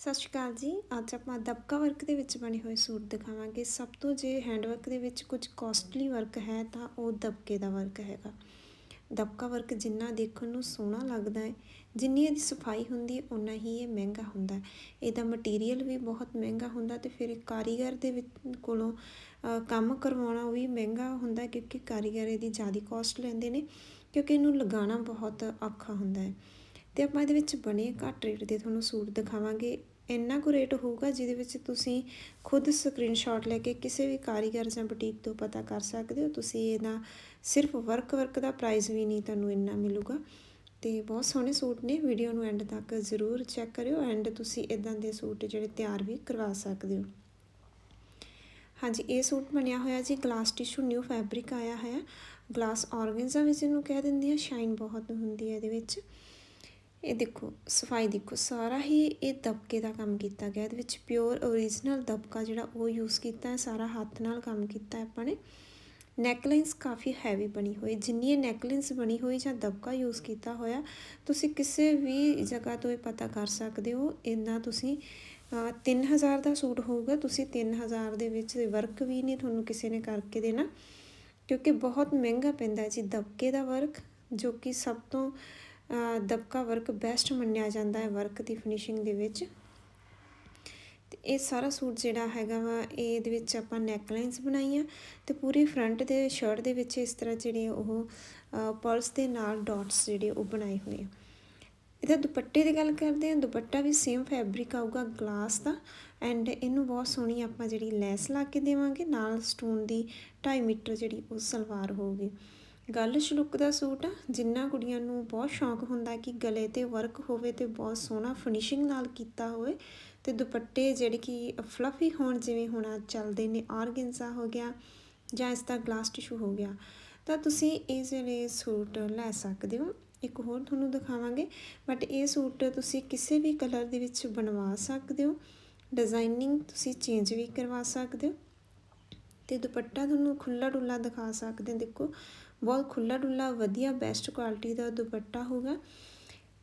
ਸਤਿ ਸ਼੍ਰੀ ਅਕਾਲ ਜੀ। ਅੱਜ ਆਪਾਂ ਦਬਕਾ ਵਰਕ ਦੇ ਵਿੱਚ ਬਣੇ ਹੋਏ ਸੂਟ ਦਿਖਾਵਾਂਗੇ। ਸਭ ਤੋਂ ਜੇ ਹੈਂਡ ਵਰਕ ਦੇ ਵਿੱਚ ਕੁਝ ਕਾਸਟਲੀ ਵਰਕ ਹੈ, ਤਾਂ ਉਹ ਦਬਕੇ ਦਾ ਵਰਕ ਹੈਗਾ। ਦਬਕਾ ਵਰਕ ਜਿੰਨਾ ਦੇਖਣ ਨੂੰ ਸੋਹਣਾ ਲੱਗਦਾ ਹੈ, ਜਿੰਨੀ ਇਹਦੀ ਸਫ਼ਾਈ ਹੁੰਦੀ ਹੈ ਉਨਾ ਹੀ ਇਹ ਮਹਿੰਗਾ ਹੁੰਦਾ ਹੈ। ਇਹਦਾ ਮਟੀਰੀਅਲ ਵੀ ਬਹੁਤ ਮਹਿੰਗਾ ਹੁੰਦਾ ਤੇ ਫਿਰ ਕਾਰੀਗਰ ਦੇ ਵਿੱਚ ਕੋਲੋਂ ਕੰਮ ਕਰਵਾਉਣਾ ਉਹ ਵੀ ਮਹਿੰਗਾ ਹੁੰਦਾ ਕਿਉਂਕਿ ਕਾਰੀਗਰ ਇਹਦੀ ਜ਼ਿਆਦਾ ਕਾਸਟ ਲੈਂਦੇ ਨੇ, ਕਿਉਂਕਿ ਇਹਨੂੰ ਲਗਾਉਣਾ ਬਹੁਤ ਔਖਾ ਹੁੰਦਾ ਹੈ। ਤੇ ਆਪਾਂ ਇਹਦੇ ਵਿੱਚ ਬਣੇ ਘੱਟ ਰੇਟ ਦੇ ਤੁਹਾਨੂੰ ਸੂਟ ਦਿਖਾਵਾਂਗੇ। ਇੰਨਾ ਕੁ ਰੇਟ ਹੋਊਗਾ ਜਿਹਦੇ ਵਿੱਚ ਤੁਸੀਂ ਖੁਦ ਸਕਰੀਨਸ਼ਾਟ ਲੈ ਕੇ ਕਿਸੇ ਵੀ ਕਾਰੀਗਰ ਜਾਂ ਬੁਟੀਕ ਤੋਂ ਪਤਾ ਕਰ ਸਕਦੇ ਹੋ, ਤੁਸੀਂ ਇਹਦਾ ਸਿਰਫ ਵਰਕ ਵਰਕ ਦਾ ਪ੍ਰਾਈਸ ਵੀ ਨਹੀਂ ਤੁਹਾਨੂੰ ਇੰਨਾ ਮਿਲੂਗਾ। ਤੇ ਬਹੁਤ ਸੋਹਣੇ ਸੂਟ ਨੇ ਵੀਡੀਓ ਨੂੰ ਐਂਡ ਤੱਕ ਜ਼ਰੂਰ ਚੈੱਕ ਕਰਿਓ ਐਂਡ ਤੁਸੀਂ ਇਦਾਂ ਦੇ ਸੂਟ ਜਿਹੜੇ ਤਿਆਰ ਵੀ ਕਰਵਾ ਸਕਦੇ ਹੋ। ਹਾਂਜੀ, ਇਹ ਸੂਟ ਬਣਿਆ ਹੋਇਆ ਜੀ ਗਲਾਸ ਟਿਸ਼ੂ ਨਿਊ ਫੈਬਰਿਕ ਆਇਆ ਹੈ ਗਲਾਸ ਆਰਗੈਂਜ਼ਾ ਵਿੱਚ ਇਹਨੂੰ ਕਹਿ ਦਿੰਦੇ ਆ ਸ਼ਾਈਨ ਬਹੁਤ ਹੁੰਦੀ ਹੈ ਇਹਦੇ ਵਿੱਚ। ਇਹ ਦੇਖੋ, ਸਫ਼ਾਈ ਦੇਖੋ, ਸਾਰਾ ਹੀ ਇਹ ਦਬਕੇ ਦਾ ਕੰਮ ਕੀਤਾ ਗਿਆ। ਇਹਦੇ ਵਿੱਚ ਪਿਓਰ origignal ਦਬਕਾ ਜਿਹੜਾ ਉਹ ਯੂਜ਼ ਕੀਤਾ ਹੈ, ਸਾਰਾ ਹੱਥ ਨਾਲ ਕੰਮ ਕੀਤਾ ਹੈ ਆਪਾਂ ਨੇ। ਨੈਕਲਾਈਨਸ ਕਾਫੀ ਹੈਵੀ ਬਣੀ ਹੋਈ ਜਿੰਨੀ ਇਹ ਨੈਕਲਾਈਨਸ ਬਣੀ ਹੋਈ ਜਾਂ ਦਬਕਾ ਯੂਜ਼ ਕੀਤਾ ਹੋਇਆ, ਤੁਸੀਂ ਕਿਸੇ ਵੀ ਜਗ੍ਹਾ ਤੋਂ ਇਹ ਪਤਾ ਕਰ ਸਕਦੇ ਹੋ। ਇੰਨਾ ਤੁਸੀਂ 3000 ਦਾ ਸੂਟ ਹੋਊਗਾ, ਤੁਸੀਂ 3000 ਦੇ ਵਿੱਚ ਵਰਕ ਵੀ ਨਹੀਂ ਤੁਹਾਨੂੰ ਕਿਸੇ ਨੇ ਕਰਕੇ ਦੇਣਾ। ਕਿਉਂਕਿ ਬਹੁਤ ਮਹਿੰਗਾ ਪੈਂਦਾ ਜੀ ਦਬਕੇ ਦਾ ਵਰਕ ਜੋ ਕਿ ਸਭ ਤੋਂ ਦਬਕਾ ਵਰਕ ਬੈਸਟ ਮੰਨਿਆ ਜਾਂਦਾ ਹੈ ਵਰਕ ਦੀ ਫਿਨਿਸ਼ਿੰਗ ਦੇ ਵਿੱਚ। ਤੇ ਇਹ ਸਾਰਾ ਸੂਟ ਜਿਹੜਾ ਹੈਗਾ ਵਾ, ਇਹਦੇ ਵਿੱਚ ਆਪਾਂ ਨੈਕ ਲਾਈਨਸ ਬਣਾਈਆਂ ਤੇ ਪੂਰੀ ਫਰੰਟ ਦੇ ਸ਼ਰਟ ਦੇ ਵਿੱਚ ਇਸ ਤਰ੍ਹਾਂ ਜਿਹੜੇ ਉਹ ਪਰਸ ਦੇ ਨਾਲ ਡਾਟਸ ਜਿਹੜੇ ਉਹ ਬਣਾਏ ਹੋਏ ਆ। ਇਹਦਾ ਦੁਪੱਟੇ ਦੀ ਗੱਲ ਕਰਦੇ ਹਾਂ, ਦੁਪੱਟਾ ਵੀ ਸੇਮ ਫੈਬਰਿਕ ਆਊਗਾ ਗਲਾਸ ਦਾ ਐਂਡ ਇਹਨੂੰ ਬਹੁਤ ਸੋਹਣੀ ਆਪਾਂ ਜਿਹੜੀ ਲੈਸ ਲਾ ਕੇ ਦੇਵਾਂਗੇ, ਨਾਲ ਸਟੋਨ ਦੀ 2.5 ਮੀਟਰ ਜਿਹੜੀ ਉਹ ਸਲਵਾਰ ਹੋਊਗੀ। ਗਲਸ਼ ਲੁੱਕ ਦਾ ਸੂਟ ਆ, ਜਿੰਨਾ ਕੁੜੀਆਂ ਨੂੰ ਬਹੁਤ ਸ਼ੌਂਕ ਹੁੰਦਾ ਕਿ ਗਲੇ ਤੇ ਵਰਕ ਹੋਵੇ ਤੇ ਬਹੁਤ ਸੋਹਣਾ ਫਿਨਿਸ਼ਿੰਗ ਨਾਲ ਕੀਤਾ ਹੋਵੇ ਤੇ ਦੁਪੱਟੇ ਜਿਹੜੇ ਕਿ ਫਲਫੀ ਹੋਣ ਜਿਵੇਂ ਹੁਣ ਚੱਲਦੇ ਨੇ ਆਰਗੈਂਜ਼ਾ ਹੋ ਗਿਆ ਜਾਂ ਇਸ ਦਾ ਗਲਾਸ ਟਿਸ਼ੂ ਹੋ ਗਿਆ, ਤਾਂ ਤੁਸੀਂ ਇਹ ਜਿਹੜੇ ਸੂਟ ਲੈ ਸਕਦੇ ਹੋ। ਇੱਕ ਹੋਰ ਤੁਹਾਨੂੰ ਦਿਖਾਵਾਂਗੇ ਬਟ ਇਹ ਸੂਟ ਤੁਸੀਂ ਕਿਸੇ ਵੀ ਕਲਰ ਦੇ ਵਿੱਚ ਬਣਵਾ ਸਕਦੇ ਹੋ। ਡਿਜ਼ਾਈਨਿੰਗ ਤੁਸੀਂ ਚੇਂਜ ਵੀ ਕਰਵਾ ਸਕਦੇ ਹੋ। ਤੇ ਦੁਪੱਟਾ ਤੁਹਾਨੂੰ ਖੁੱਲਾ ਡੁੱਲਾ ਦਿਖਾ ਸਕਦੇ ਦੇਖੋ, ਬਹੁਤ ਖੁੱਲਾ ਡੁੱਲਾ, ਵਧੀਆ ਬੈਸਟ ਕੁਆਲਿਟੀ ਦਾ ਦੁਪੱਟਾ ਹੋਗਾ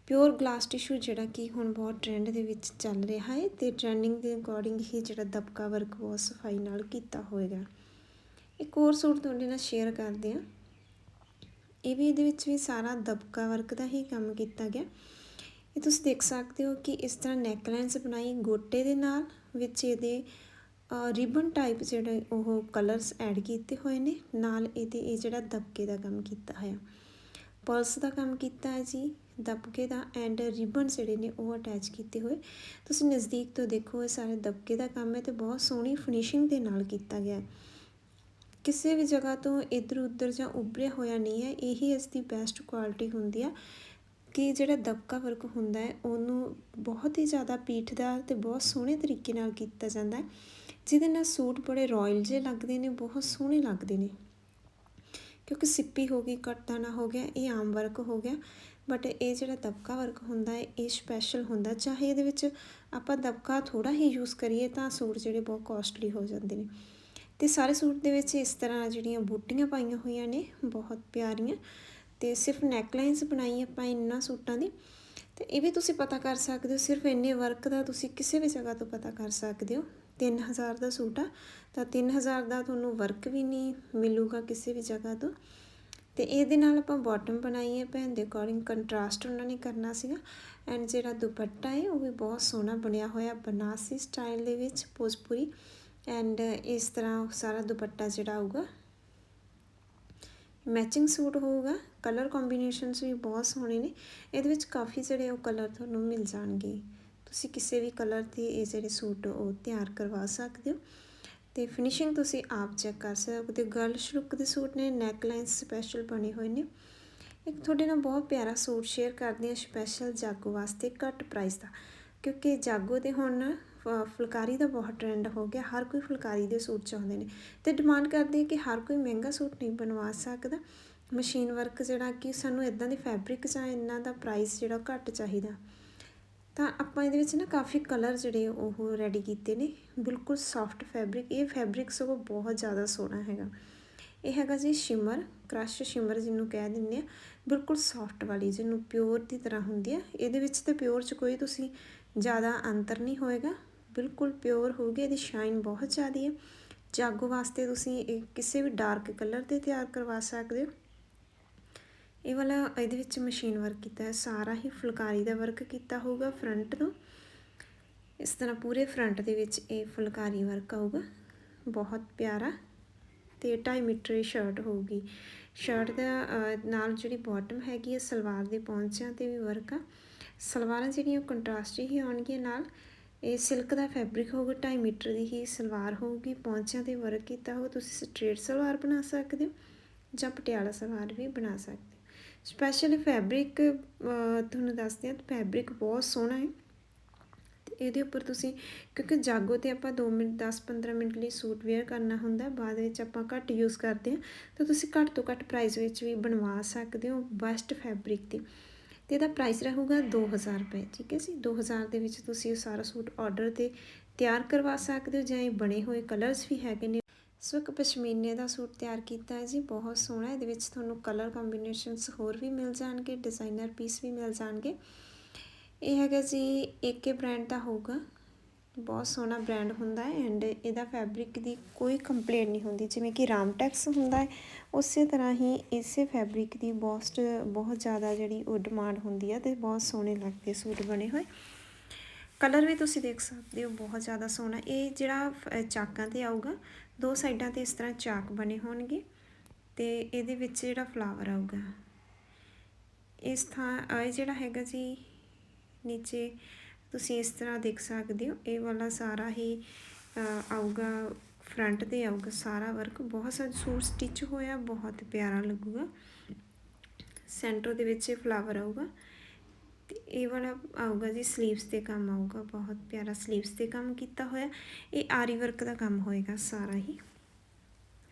ਪਿਓਰ ਗਲਾਸ ਟਿਸ਼ੂ ਜਿਹੜਾ ਕਿ ਹੁਣ ਬਹੁਤ ਟ੍ਰੈਂਡ ਦੇ ਵਿੱਚ ਚੱਲ ਰਿਹਾ ਹੈ ਤੇ ਟ੍ਰੈਂਡਿੰਗ ਦੇ ਅਕੋਰਡਿੰਗ ਹੀ ਜਿਹੜਾ ਦਬਕਾ ਵਰਕ ਬਹੁਤ ਸਫ਼ਾਈ ਨਾਲ ਕੀਤਾ ਹੋਏਗਾ। ਇੱਕ ਹੋਰ ਸੂਟ ਤੁਹਾਡੇ ਨਾਲ ਸ਼ੇਅਰ ਕਰਦੇ ਆ ਇਹ ਵੀ ਇਹਦੇ ਵਿੱਚ ਵੀ ਸਾਰਾ ਦਬਕਾ ਵਰਕ ਦਾ ਹੀ ਕੰਮ ਕੀਤਾ ਗਿਆ। ਇਹ ਤੁਸੀਂ ਦੇਖ ਸਕਦੇ ਹੋ ਕਿ ਇਸ ਤਰ੍ਹਾਂ ਨੈਕ ਬਣਾਈ ਗੋਟੇ ਦੇ ਨਾਲ, ਵਿੱਚ ਇਹਦੇ ਰਿਬਨ ਟਾਈਪ ਜਿਹੜੇ ਉਹ ਕਲਰਸ ਐਡ ਕੀਤੇ ਹੋਏ ਨੇ, ਨਾਲ ਇਹਦੇ ਇਹ ਜਿਹੜਾ ਦਬਕੇ ਦਾ ਕੰਮ ਕੀਤਾ ਹੋਇਆ। ਪਰਸ ਦਾ ਕੰਮ ਕੀਤਾ ਹੈ ਜੀ, ਦਬਕੇ ਦਾ ਐਂਡ ਰਿਬਨ ਜਿਹੜੇ ਨੇ ਉਹ ਅਟੈਚ ਕੀਤੇ ਹੋਏ। ਤੁਸੀਂ ਨਜ਼ਦੀਕ ਤੋਂ ਦੇਖੋ, ਇਹ ਸਾਰੇ ਦਬਕੇ ਦਾ ਕੰਮ ਹੈ ਤੇ ਬਹੁਤ ਸੋਹਣੀ ਫਿਨਿਸ਼ਿੰਗ ਦੇ ਨਾਲ ਕੀਤਾ ਗਿਆ ਕਿਸੇ ਵੀ ਜਗ੍ਹਾ ਤੋਂ ਇਧਰ ਉਧਰ ਜਾਂ ਉੱਭਰਿਆ ਹੋਇਆ ਨਹੀਂ ਹੈ, ਇਹੀ ਇਸ ਦੀ ਬੈਸਟ ਕੁਆਲਿਟੀ ਹੁੰਦੀ ਆ ਕਿ ਜਿਹੜਾ ਦਬਕਾ ਵਰਕ ਹੁੰਦਾ ਹੈ, ਉਹਨੂੰ ਬਹੁਤ ਹੀ ਜ਼ਿਆਦਾ ਪੀਠਦਾਰ ਤੇ ਬਹੁਤ ਸੋਹਣੇ ਤਰੀਕੇ ਨਾਲ ਕੀਤਾ ਜਾਂਦਾ ਹੈ। ਜਿਹਦੇ ਨਾਲ ਸੂਟ ਬੜੇ ਰਾਇਲ ਜੇ ਲੱਗਦੇ ਨੇ, ਬਹੁਤ ਸੋਹਣੇ ਲੱਗਦੇ ਨੇ। ਕਿਉਂਕਿ ਸਿੱਪੀ ਹੋ ਗਈ ਕਟਦਾਨਾ ਹੋ ਗਿਆ, ਇਹ ਆਮ ਵਰਕ ਹੋ ਗਿਆ। ਬਟ ਇਹ ਜਿਹੜਾ ਦਬਕਾ ਵਰਕ ਹੁੰਦਾ ਹੈ, ਇਹ ਸਪੈਸ਼ਲ ਹੁੰਦਾ। ਚਾਹੇ ਇਹਦੇ ਵਿੱਚ ਆਪਾਂ ਦਬਕਾ ਥੋੜਾ ਹੀ ਯੂਜ਼ ਕਰੀਏ, ਤਾਂ ਸੂਟ ਜਿਹੜੇ ਬਹੁਤ ਕਾਸਟਲੀ ਹੋ ਜਾਂਦੇ ਨੇ। ਤੇ ਸਾਰੇ ਸੂਟ ਦੇ ਵਿੱਚ ਇਸ ਤਰ੍ਹਾਂ ਜਿਹੜੀਆਂ ਬੂਟੀਆਂ ਪਾਈਆਂ ਹੋਈਆਂ ਨੇ, ਬਹੁਤ ਪਿਆਰੀਆਂ। ਤੇ ਸਿਰਫ ਨੈਕਲਾਈਨਸ ਬਣਾਈ ਆਪਾਂ ਇੰਨਾ ਸੂਟਾਂ ਦੀ। ਤੇ ਇਹ ਵੀ ਤੁਸੀਂ ਪਤਾ ਕਰ ਸਕਦੇ ਹੋ, ਸਿਰਫ ਇੰਨੇ ਵਰਕ ਦਾ ਤੁਸੀਂ ਕਿਸੇ ਵੀ ਜਗ੍ਹਾ ਤੋਂ ਪਤਾ ਕਰ ਸਕਦੇ ਹੋ। 3000 ਦਾ ਸੂਟ ਆ, ਤਾਂ 3000 ਦਾ ਤੁਹਾਨੂੰ ਵਰਕ ਵੀ ਨਹੀਂ ਮਿਲੂਗਾ ਕਿਸੇ ਵੀ ਜਗ੍ਹਾ ਤੋਂ। ਤੇ ਇਹਦੇ ਨਾਲ ਆਪਾਂ ਬਾਟਮ ਬਣਾਈ ਹੈ ਭੈਣ ਦੇ ਅਕੋਰਡਿੰਗ ਕੰਟਰਾਸਟ ਉਹਨਾਂ ਨੇ ਕਰਨਾ ਸੀਗਾ। ਐਂਡ ਜਿਹੜਾ ਦੁਪੱਟਾ ਹੈ ਉਹ ਵੀ ਬਹੁਤ ਸੋਹਣਾ ਬਣਿਆ ਹੋਇਆ ਬਨਾਸੀ ਸਟਾਈਲ ਦੇ ਵਿੱਚ, ਭੋਜਪੁਰੀ। ਐਂਡ ਇਸ ਤਰ੍ਹਾਂ ਸਾਰਾ ਦੁਪੱਟਾ ਜਿਹੜਾ ਆਊਗਾ ਮੈਚਿੰਗ ਸੂਟ ਹੋਊਗਾ। ਕਲਰ ਕੰਬੀਨੇਸ਼ਨਸ ਵੀ ਬਹੁਤ ਸੋਹਣੇ ਨੇ। ਇਹਦੇ ਵਿੱਚ ਕਾਫੀ ਜਿਹੜੇ ਉਹ ਕਲਰ ਤੁਹਾਨੂੰ ਮਿਲ ਜਾਣਗੇ। ਤੁਸੀਂ ਕਿਸੇ ਵੀ ਕਲਰ ਦੇ ਇਹ ਜਿਹੜੇ ਸੂਟ ਉਹ ਤਿਆਰ ਕਰਵਾ ਸਕਦੇ ਹੋ। ਤੇ ਫਿਨਿਸ਼ਿੰਗ ਤੁਸੀਂ ਆਪ ਚੈੱਕ ਕਰ ਸਕਦੇ ਹੋ। ਗਰਲਸ਼ ਲੁੱਕ ਦੇ ਸੂਟ ਨੇ ਨੈਕ ਲਾਈਨਸ ਸਪੈਸ਼ਲ ਬਣੇ ਹੋਏ ਨੇ। ਇੱਕ ਤੁਹਾਡੇ ਨਾਲ ਬਹੁਤ ਪਿਆਰਾ ਸੂਟ ਸ਼ੇਅਰ ਕਰਦੇ ਹਾਂ ਸਪੈਸ਼ਲ ਜਾਗੋ ਵਾਸਤੇ ਘੱਟ ਪ੍ਰਾਈਸ ਦਾ। ਕਿਉਂਕਿ ਜਾਗੋ ਦੇ ਹੁਣ ਫੁਲਕਾਰੀ ਦਾ ਬਹੁਤ ਟ੍ਰੈਂਡ ਹੋ ਗਿਆ। ਹਰ ਕੋਈ ਫੁਲਕਾਰੀ ਦੇ ਸੂਟ ਚਾਹੁੰਦੇ ਨੇ। ਤੇ ਡਿਮਾਂਡ ਕਰਦੇ ਕਿ ਹਰ ਕੋਈ ਮਹਿੰਗਾ ਸੂਟ ਨਹੀਂ ਬਣਵਾ ਸਕਦਾ। ਮਸ਼ੀਨ ਵਰਕ ਜਿਹੜਾ ਕਿ ਸਾਨੂੰ ਇਦਾਂ ਦੇ ਫੈਬਰਿਕ ਜਾਂ ਇਹਨਾਂ ਦਾ ਪ੍ਰਾਈਸ ਜਿਹੜਾ ਘੱਟ ਚਾਹੀਦਾ। ਤਾਂ ਆਪਾਂ ਇਹਦੇ ਵਿੱਚ ਨਾ ਕਾਫੀ ਕਲਰ ਜਿਹੜੇ ਉਹ ਰੈਡੀ ਕੀਤੇ ਨੇ। ਬਿਲਕੁਲ ਸੌਫਟ ਫੈਬਰਿਕ ਇਹ ਫੈਬਰਿਕ ਸਗੋਂ ਬਹੁਤ ਜ਼ਿਆਦਾ ਸੋਹਣਾ ਹੈਗਾ। ਇਹ ਹੈਗਾ ਜੀ ਸ਼ਿਮਰ ਕ੍ਰਸ਼ ਸ਼ਿਮਰ ਜਿਹਨੂੰ ਕਹਿ ਦਿੰਦੇ ਆ। ਬਿਲਕੁਲ ਸੌਫਟ ਵਾਲੀ, ਜਿਹਨੂੰ ਪਿਓਰ ਦੀ ਤਰ੍ਹਾਂ ਹੁੰਦੀ ਆ। ਇਹਦੇ ਵਿੱਚ ਤੇ ਪਿਓਰ 'ਚ ਕੋਈ ਤੁਸੀਂ ਜ਼ਿਆਦਾ ਅੰਤਰ ਨਹੀਂ ਹੋਏਗਾ। ਬਿਲਕੁਲ ਪਿਓਰ ਹੋਊਗੀ, ਇਹਦੀ ਸ਼ਾਈਨ ਬਹੁਤ ਜ਼ਿਆਦੀ ਹੈ ਜਾਗੋ ਵਾਸਤੇ ਤੁਸੀਂ ਇਹ ਕਿਸੇ ਵੀ ਡਾਰਕ ਕਲਰ ਤੇ ਤਿਆਰ ਕਰਵਾ ਸਕਦੇ ਹੋ। ਇਹ ਵਾਲਾ ਇਹਦੇ ਵਿੱਚ ਮਸ਼ੀਨ ਵਰਕ ਕੀਤਾ ਹੈ। ਸਾਰਾ ਹੀ ਫੁਲਕਾਰੀ ਦਾ ਵਰਕ ਕੀਤਾ ਹੋਊਗਾ ਫਰੰਟ ਤੋਂ। ਇਸ ਤਰ੍ਹਾਂ ਪੂਰੇ ਫਰੰਟ ਦੇ ਵਿੱਚ ਇਹ ਫੁਲਕਾਰੀ ਵਰਕ ਆਊਗਾ। ਬਹੁਤ ਪਿਆਰਾ ਤੇ 2.5 ਮੀਟਰ ਦੀ ਸ਼ਰਟ ਹੋਊਗੀ। ਸ਼ਰਟ ਦਾ ਨਾਲ ਜਿਹੜੀ ਬਾਟਮ ਹੈਗੀ ਹੈ ਸਲਵਾਰ ਦੇ ਪੌਂਚਿਆਂ ਤੇ ਵੀ ਵਰਕ ਆ। ਸਲਵਾਰਾਂ ਜਿਹੜੀਆਂ ਕੰਟਰਾਸਟ ਹੀ ਆਉਣਗੀਆਂ ਨਾਲ। ਇਹ ਸਿਲਕ ਦਾ ਫੈਬਰਿਕ ਹੋਊਗਾ 2.5 ਮੀਟਰ ਦੀ ਹੀ ਸਲਵਾਰ ਹੋਊਗੀ। ਪੌਂਚਿਆਂ ਤੇ ਵਰਕ ਕੀਤਾ ਹੋਊ, ਤੁਸੀਂ ਸਟ੍ਰੇਟ ਸਲਵਾਰ ਬਣਾ ਸਕਦੇ ਹੋ ਜਾਂ ਪਟਿਆਲਾ ਸਲਵਾਰ ਵੀ ਬਣਾ ਸਕਦੇ ਹੋ ਸਪੈਸ਼ਲ ਫੈਬਰਿਕ ਤੁਹਾਨੂੰ ਦੱਸਦੇ ਹਾਂ ਫੈਬਰਿਕ ਬਹੁਤ ਸੋਹਣਾ ਹੈ। ਤੇ ਇਹਦੇ ਉੱਪਰ ਤੁਸੀਂ, ਕਿਉਂਕਿ ਜਾਗੋ ਤੇ ਆਪਾਂ 2 ਮਿੰਟ 10-15 ਮਿੰਟ ਲਈ ਸੂਟ ਵੇਅਰ ਕਰਨਾ ਹੁੰਦਾ, ਬਾਅਦ ਵਿੱਚ ਆਪਾਂ ਘੱਟ ਯੂਜ਼ ਕਰਦੇ ਹਾਂ। ਤਾਂ ਤੁਸੀਂ ਘੱਟ ਤੋਂ ਘੱਟ ਪ੍ਰਾਈਸ ਵਿੱਚ ਵੀ ਬਣਵਾ ਸਕਦੇ ਹੋ ਬੈਸਟ ਫੈਬਰਿਕ ਤੇ ਤੇ ਇਹਦਾ ਪ੍ਰਾਈਸ ਰਹੂਗਾ 2000 ਰੁਪਏ, ਠੀਕ ਹੈ ਜੀ? 2000 ਦੇ ਵਿੱਚ ਤੁਸੀਂ ਉਹ ਸਾਰਾ ਸੂਟ ਆਰਡਰ ਤੇ ਤਿਆਰ ਕਰਵਾ ਸਕਦੇ ਹੋ ਜਾਂ ਇਹ ਬਣੇ ਹੋਏ ਕਲਰਸ ਵੀ ਹੈਗੇ ਨੇ। ਸੋ ਇੱਕ ਪਸ਼ਮੀਨੇ ਦਾ ਸੂਟ ਤਿਆਰ ਕੀਤਾ ਹੈ ਜੀ, ਬਹੁਤ ਸੋਹਣਾ ਇਹਦੇ ਵਿੱਚ ਤੁਹਾਨੂੰ ਕਲਰ ਕੰਬੀਨੇਸ਼ਨਸ ਹੋਰ ਵੀ ਮਿਲ ਜਾਣਗੇ ਡਿਜ਼ਾਈਨਰ ਪੀਸ ਵੀ ਮਿਲ ਜਾਣਗੇ। ਇਹ ਹੈਗਾ ਜੀ ਏਕੇ ਬ੍ਰਾਂਡ ਦਾ ਹੋਊਗਾ। ਬਹੁਤ ਸੋਹਣਾ ਬ੍ਰਾਂਡ ਹੁੰਦਾ ਹੈ ਐਂਡ ਇਹਦਾ ਫੈਬਰਿਕ ਦੀ ਕੋਈ ਕੰਪਲੇਂਟ ਨਹੀਂ ਹੁੰਦੀ। ਜਿਵੇਂ ਕਿ ਰਾਮਟੈਕਸ ਹੁੰਦਾ ਹੈ, ਉਸੇ ਤਰ੍ਹਾਂ ਹੀ ਇਸੇ ਫੈਬਰਿਕ ਦੀ ਬਹੁਤ ਬਹੁਤ ਜ਼ਿਆਦਾ ਜਿਹੜੀ ਉਹ ਡਿਮਾਂਡ ਹੁੰਦੀ ਹੈ ਤੇ ਬਹੁਤ ਸੋਹਣੇ ਲੱਗਦੇ ਸੂਟ ਬਣੇ ਹੋਏ। ਕਲਰ ਵੀ ਤੁਸੀਂ ਦੇਖ ਸਕਦੇ ਹੋ, ਬਹੁਤ ਜ਼ਿਆਦਾ ਸੋਹਣਾ। ਇਹ ਜਿਹੜਾ ਚਾਕਾਂ ਤੇ ਆਊਗਾ, ਦੋ ਸਾਈਡਾਂ ਤੇ ਇਸ ਤਰ੍ਹਾਂ ਚਾਕ ਬਣੇ ਹੋਣਗੇ ਤੇ ਇਹਦੇ ਵਿੱਚ ਜਿਹੜਾ ਫਲਾਵਰ ਆਊਗਾ। ਇਸ ਥਾਂ ਇਹ ਜਿਹੜਾ ਹੈਗਾ ਜੀ, ਨੀਚੇ ਤੁਸੀਂ ਇਸ ਤਰ੍ਹਾਂ ਦੇਖ ਸਕਦੇ ਹੋ, ਇਹ ਵਾਲਾ ਸਾਰਾ ਹੀ ਆਊਗਾ, ਫਰੰਟ ਤੇ ਆਊਗਾ ਸਾਰਾ ਵਰਕ। ਬਹੁਤ ਸਾਰਾ ਸੂਟ ਸਟਿਚ ਹੋਇਆ, ਬਹੁਤ ਪਿਆਰਾ ਲੱਗੂਗਾ। ਸੈਂਟਰ ਦੇ ਵਿੱਚ ਇਹ ਫਲਾਵਰ ਆਊਗਾ। ਤੇ ਇਹ ਵਾਲਾ ਆਊਗਾ ਜੀ ਸਲੀਵਸ ਤੇ ਕੰਮ ਆਊਗਾ, ਬਹੁਤ ਪਿਆਰਾ ਸਲੀਵਸ ਤੇ ਕੰਮ ਕੀਤਾ ਹੋਇਆ। ਇਹ ਆਰੀ ਵਰਕ ਦਾ ਕੰਮ ਹੋਏਗਾ ਸਾਰਾ ਹੀ।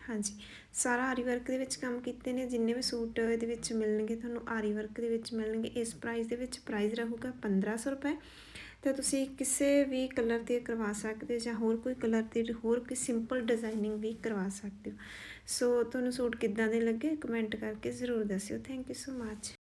ਹਾਂਜੀ, ਸਾਰਾ ਆਰੀ ਵਰਕ ਦੇ ਵਿੱਚ ਕੰਮ ਕੀਤੇ ਨੇ, ਜਿੰਨੇ ਵੀ ਸੂਟ ਇਹਦੇ ਵਿੱਚ ਮਿਲਣਗੇ, ਤੁਹਾਨੂੰ ਆਰੀ ਵਰਕ ਦੇ ਵਿੱਚ ਮਿਲਣਗੇ, ਇਸ ਪ੍ਰਾਈਸ ਦੇ ਵਿੱਚ ਪ੍ਰਾਈਸ ਰਹੂਗਾ 1500 ਰੁਪਏ। ਤਾਂ ਤੁਸੀਂ ਕਿਸੇ ਵੀ ਕਲਰ ਤੇ ਕਰਵਾ ਸਕਦੇ ਹੋ ਜਾਂ ਹੋਰ ਕੋਈ ਕਲਰ ਤੇ ਹੋਰ ਕੋਈ ਸਿੰਪਲ ਡਿਜ਼ਾਈਨਿੰਗ ਵੀ ਕਰਵਾ ਸਕਦੇ ਹੋ। ਸੋ ਤੁਹਾਨੂੰ ਸੂਟ ਕਿੱਦਾਂ ਦੇ ਲੱਗੇ ਕਮੈਂਟ ਕਰਕੇ ਜ਼ਰੂਰ ਦੱਸਿਓ। Thank you so much